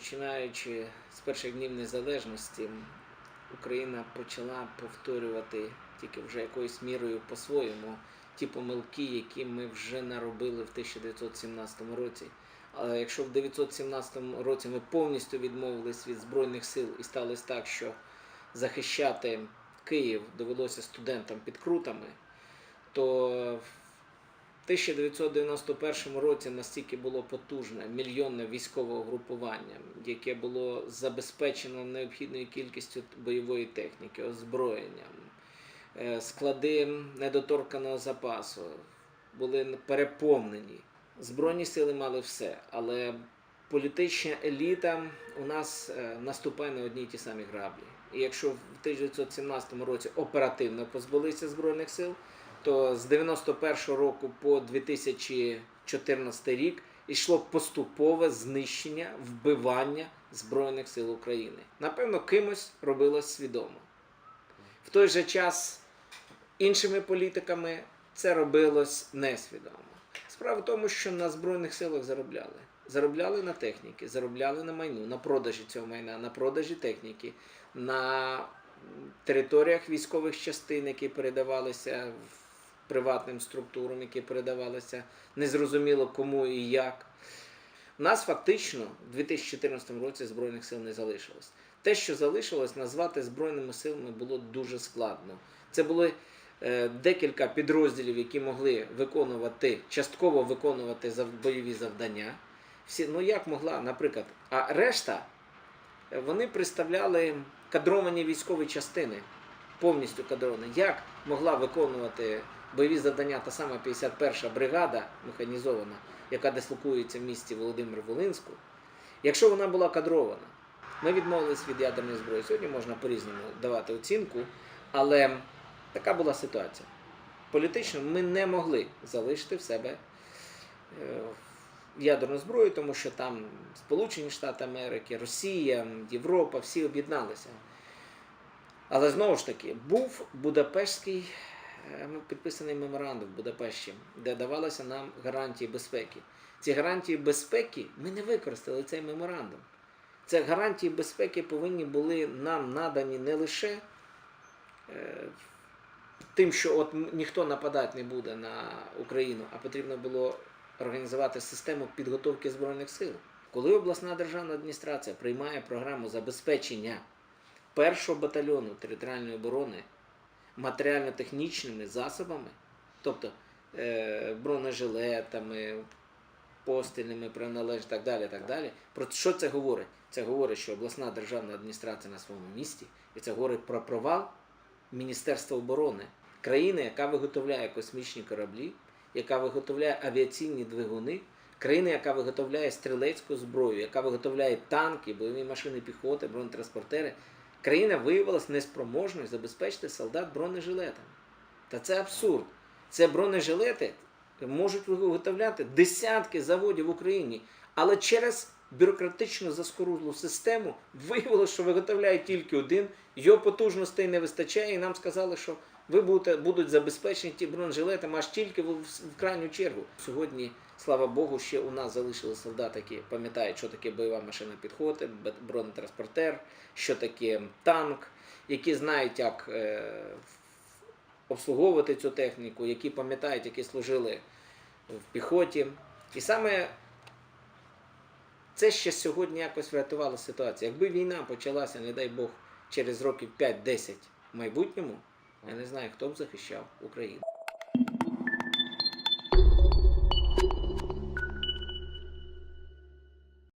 починаючи з перших днів незалежності, Україна почала повторювати тільки вже якоюсь мірою по-своєму ті помилки, які ми вже наробили в 1917 році. Але якщо в 1917 році ми повністю відмовились від Збройних сил і сталося так, що захищати Київ довелося студентам під крутами, то 1991 році настільки було потужне мільйонне військове угрупування, яке було забезпечено необхідною кількістю бойової техніки, озброєнням, е, склади недоторканого запасу були переповнені. Збройні сили мали все, але політична еліта у нас е, наступає на одні й ті самі граблі. Якщо в 1917 році оперативно позбулися збройних сил, то з 91 року по 2014 рік йшло поступове знищення, вбивання Збройних сил України. Напевно, кимось робилось свідомо. В той же час іншими політиками це робилось несвідомо. Справа в тому, що на Збройних силах заробляли. Заробляли на техніки, заробляли на майну, на продажі цього майна, на продажі техніки, на територіях військових частин, які передавалися приватним структурам, які передавалися незрозуміло кому і як. У нас фактично в 2014 році Збройних сил не залишилось. Те, що залишилось, назвати Збройними силами було дуже складно. Це були е, декілька підрозділів, які могли виконувати, частково виконувати бойові завдання. Всі, ну як могла, наприклад, а решта е, вони представляли кадровані військові частини, повністю кадровані. Як могла виконувати бойові завдання та сама 51-ша бригада механізована, яка дислокується в місті Володимир-Волинську, якщо вона була кадрована? Ми відмовились від ядерної зброї. Сьогодні можна по-різному давати оцінку, але така була ситуація. Політично ми не могли залишити в себе е, ядерну зброю, тому що там Сполучені Штати Америки, Росія, Європа, всі об'єдналися. Але знову ж таки, був Будапештський е, ну, підписаний меморандум в Будапешті, де давалися нам гарантії безпеки. Ці гарантії безпеки ми не використали цей меморандум. Це гарантії безпеки повинні були нам надані не лише е, тим, що от ніхто нападати не буде на Україну, а потрібно було організувати систему підготовки Збройних сил. Коли обласна державна адміністрація приймає програму забезпечення першого батальйону територіальної оборони матеріально-технічними засобами, тобто е, бронежилетами, постільними приналежними так далі, так далі. Про що це говорить? Це говорить, що обласна державна адміністрація на своєму місці, і це говорить про провал Міністерства оборони, країни, яка виготовляє космічні кораблі, яка виготовляє авіаційні двигуни, країни, яка виготовляє стрілецьку зброю, яка виготовляє танки, бойові машини піхоти, бронетранспортери. Країна виявилася неспроможною забезпечити солдат бронежилетами. Та це абсурд. Це бронежилети можуть виготовляти десятки заводів в Україні, але через бюрократично заскорузлу систему виявилося, що виготовляють тільки один, його потужностей не вистачає, і нам сказали, що ви будете, будуть забезпечені ті бронежилетами аж тільки в, в крайню чергу. Сьогодні, слава Богу, ще у нас залишили солдати, які пам'ятають, що таке бойова машина підходи, бронетранспортер, що таке танк, які знають, як е, обслуговувати цю техніку, які пам'ятають, які служили в піхоті. І саме це ще сьогодні якось врятувало ситуацію. Якби війна почалася, не дай Бог, через років 5-10 в майбутньому, я не знаю, хто б захищав Україну.